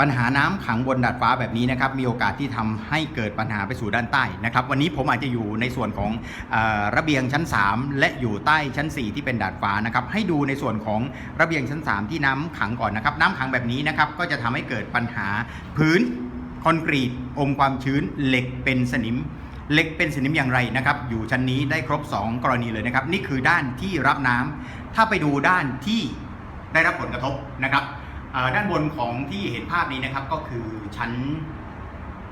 ปัญหาน้ำขังบนดาดฟ้าแบบนี้นะครับมีโอกาสที่ทำให้เกิดปัญหาไปสู่ด้านใต้นะครับวันนี้ผมอาจจะอยู่ในส่วนของอระเบียงชั้น 3 และอยู่ใต้ชั้น 4 ที่เป็นดาดฟ้านะครับให้ดูในส่วนของระเบียงชั้น 3 ที่น้ำขังก่อนนะครับน้ำขังแบบนี้นะครับก็จะทำให้เกิดปัญหาพื้นคอนกรีตอมความชื้นเหล็กเป็นสนิมเหล็กเป็นสนิมอย่างไรนะครับ อยู่ชั้นนี้ได้ครบ 2 กรณีเลยนะครับ นี่คือด้านที่รับน้ำถ้าไปดูด้านที่ได้รับผลกระทบนะครับ ด้านบนของที่เห็นภาพนี้นะครับก็คือชั้น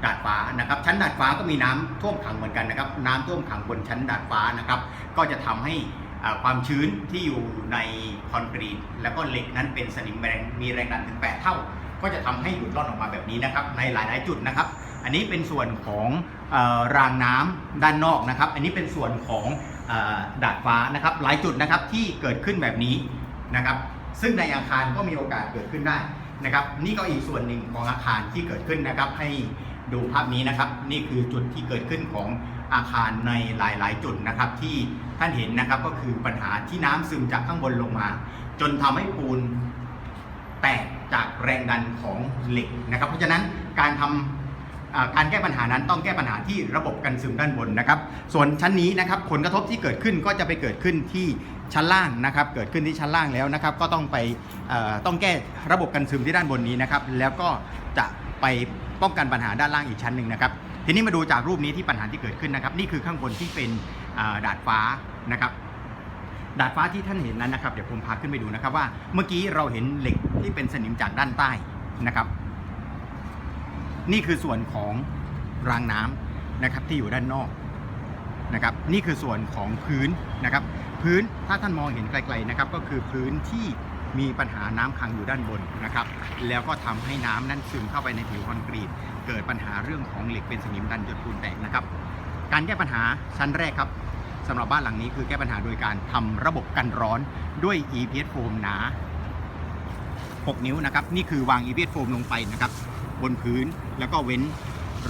ดาดฟ้านะครับ ชั้นดาดฟ้าก็มีน้ำท่วมขังเหมือนกันนะครับ น้ำท่วมขังบนชั้นดาดฟ้านะครับ ก็จะทำให้ความชื้นที่อยู่ในคอนกรีต แล้วก็เหล็กนั้นเป็นสนิมแรงมีแรงดันถึง 8 เท่า ก็จะทำให้หลุดร่อนออกมาแบบนี้นะครับ ในหลาย ๆ จุดนะครับ อันนี้เป็นส่วนของอรางน้ำด้านนอกนะครับ อันนี้เป็นส่วนของอดาดฟ้านะครับ หลายจุดนะครับที่เกิดขึ้นแบบนี้นะครับ ซึ่งในอาคารก็มีโอกาสเกิดขึ้นได้นะครับ นี่ก็อีกส่วนหนึ่งของอาคารที่เกิดขึ้นนะครับ ให้ดูภาพนี้นะครับ นี่คือจุดที่เกิดขึ้นของอาคารในหลาย ๆ จุดนะครับ ที่ท่านเห็นนะครับก็คือปัญหาที่น้ำซึมจากข้างบนลงมา จนทำให้ปูนแตกจากแรงดันของเหล็กนะครับ เพราะฉะนั้นการทำอ่า การแก้ปัญหานั้นต้องแก้ปัญหาที่ระบบกันซึมด้านบนนะครับ ส่วนชั้นนี้นะครับผลกระทบที่เกิดขึ้นก็จะไปเกิดขึ้นที่ชั้นล่างนะครับ เกิดขึ้นที่ชั้นล่างแล้วนะครับ ก็ต้องไปต้องแก้ระบบกันซึมที่ด้านบนนี้นะครับ แล้วก็จะไปป้องกันปัญหาด้านล่างอีกชั้นหนึ่งนะครับ ทีนี้มาดูจากรูปนี้ที่ปัญหาที่เกิดขึ้นนะครับ นี่คือข้างบนที่เป็นดาดฟ้านะครับดาดฟ้าที่ท่านเห็นนั้นนะครับ เดี๋ยวผมพาขึ้นไปดูนะครับว่าเมื่อกี้เราเห็นเหล็กที่เป็นสนิมจากด้านใต้นะครับ นี่คือส่วนของรางน้ำนะครับที่อยู่ด้านนอกนะครับนี่คือส่วนของพื้นนะครับ พื้นถ้าท่านมองเห็นไกลๆนะครับ ก็คือพื้นที่มีปัญหาน้ำขังอยู่ด้านบนนะครับ แล้วก็ทำให้น้ำนั้นซึมเข้าไปในผิวคอนกรีต เกิดปัญหาเรื่องของเหล็กเป็นสนิมดันหยดปูนแตกนะครับ การแก้ปัญหาชั้นแรกครับสำหรับบ้านหลังนี้คือแก้ปัญหาโดยการทำระบบกันร้อนด้วย EPS โฟมหนา 6 นิ้วนะครับ นี่คือวาง EPS โฟมลงไปนะครับ บนพื้น แล้วก็เว้น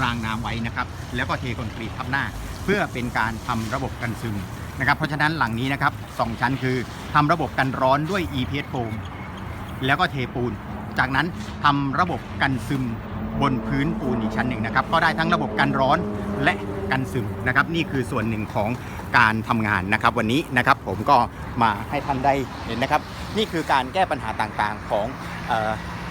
รางน้ำไว้นะครับ แล้วก็เทคอนกรีตทับหน้า เพื่อเป็นการทำระบบกันซึมนะครับเพราะฉะนั้นหลังนี้นะครับสองชั้นคือทำระบบกันร้อนด้วย EPS โฟมแล้วก็เทปูน จากนั้นทำระบบกันซึมบนพื้นปูนอีกชั้นหนึ่งนะครับ ก็ได้ทั้งระบบกันร้อนและกันซึมนะครับ นี่คือส่วนหนึ่งของการทำงานนะครับ วันนี้นะครับผมก็มาให้ท่านได้เห็นนะครับ นี่คือการแก้ปัญหาต่างๆของ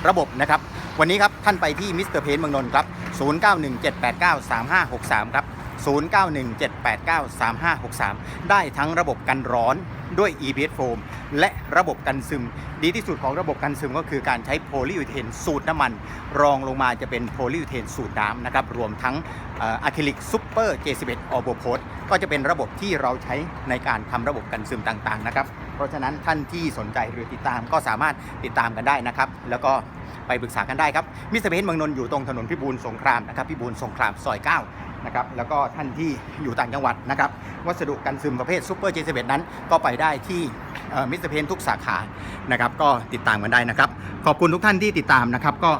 ระบบนะครับ วันนี้ครับท่านไปที่มิสเตอร์เพนเมืองนนท์ครับ 0917893563 ครับ 0917893563 ได้ทั้งระบบกันร้อนด้วย EPS โฟมและระบบกันซึม ดีที่สุดของระบบกันซึมก็คือการใช้โพลีอิเทนสูตรน้ำมัน รองลงมาจะเป็นโพลีอิเทนสูตรน้ำนะครับ รวมทั้งอะคริลิกซูเปอร์ J11 ออโบโพสก็จะเป็นระบบที่เราใช้ในการทำระบบกันซึมต่างๆนะครับ เพราะฉะนั้นท่านที่สนใจหรือติดตามก็สามารถติดตามกันได้นะครับ แล้วก็ไปปรึกษากันได้ครับมิสเตอร์เพนเมืองนนท์อยู่ตรงถนนพิบูลสงครามนะครับพิบูลสงครามซอย9นะครับแล้วก็ท่านที่อยู่ต่างจังหวัดนะครับ วัสดุกันซึมประเภทซูเปอร์เจสเบนั้นก็ไปได้ที่มิสเตอร์เพนทุกสาขานะครับ ก็ติดตามกันได้นะครับ ขอบคุณทุกท่านที่ติดตามนะครับ ก็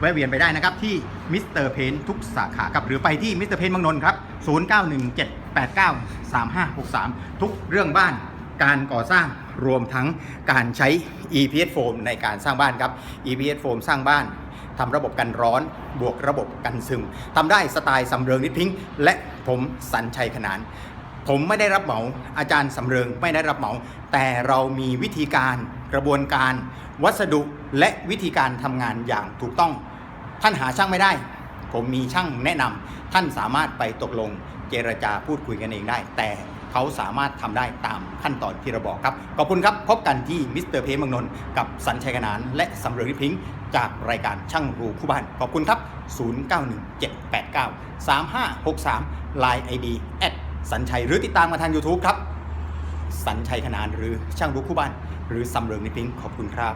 แวะเวียนไปได้นะครับที่มิสเตอร์เพนทุกสาขาครับหรือไปที่มิสเตอร์เพนบางนนท์ครับ 0917893563 ทุกเรื่องบ้าน การก่อสร้างรวมทั้งการใช้ EPS โฟมในการสร้างบ้านครับ EPS โฟมสร้างบ้านทำระบบกันร้อน บวกระบบกันซึมทำได้สไตล์สำเริงนิดพิงและผมสัญชัยขนาน ผมไม่ได้รับเหมาอาจารย์สำเริงไม่ได้รับเหมา แต่เรามีวิธีการกระบวนการ วัสดุและวิธีการทำงานอย่างถูกต้อง ท่านหาช่างไม่ได้ ผมมีช่างแนะนำท่านสามารถไปตกลงเจรจาพูดคุยกันเองได้ แต่ เขาสามารถทำได้ตามขั้นตอนที่เราบอกครับ ขอบคุณครับ พบกันที่มิสเตอร์เพมังนนท์กับสัญชัยขนานและสำเริงนิพิงจากรายการช่างรูคู่บ้าน ขอบคุณครับ 0917893563 Line ID แอดสัญชัยหรือติดตามมาทาง YouTube ครับ สัญชัยขนานหรือช่างรูคู่บ้าน หรือสำเริงนิพิงขอบคุณครับ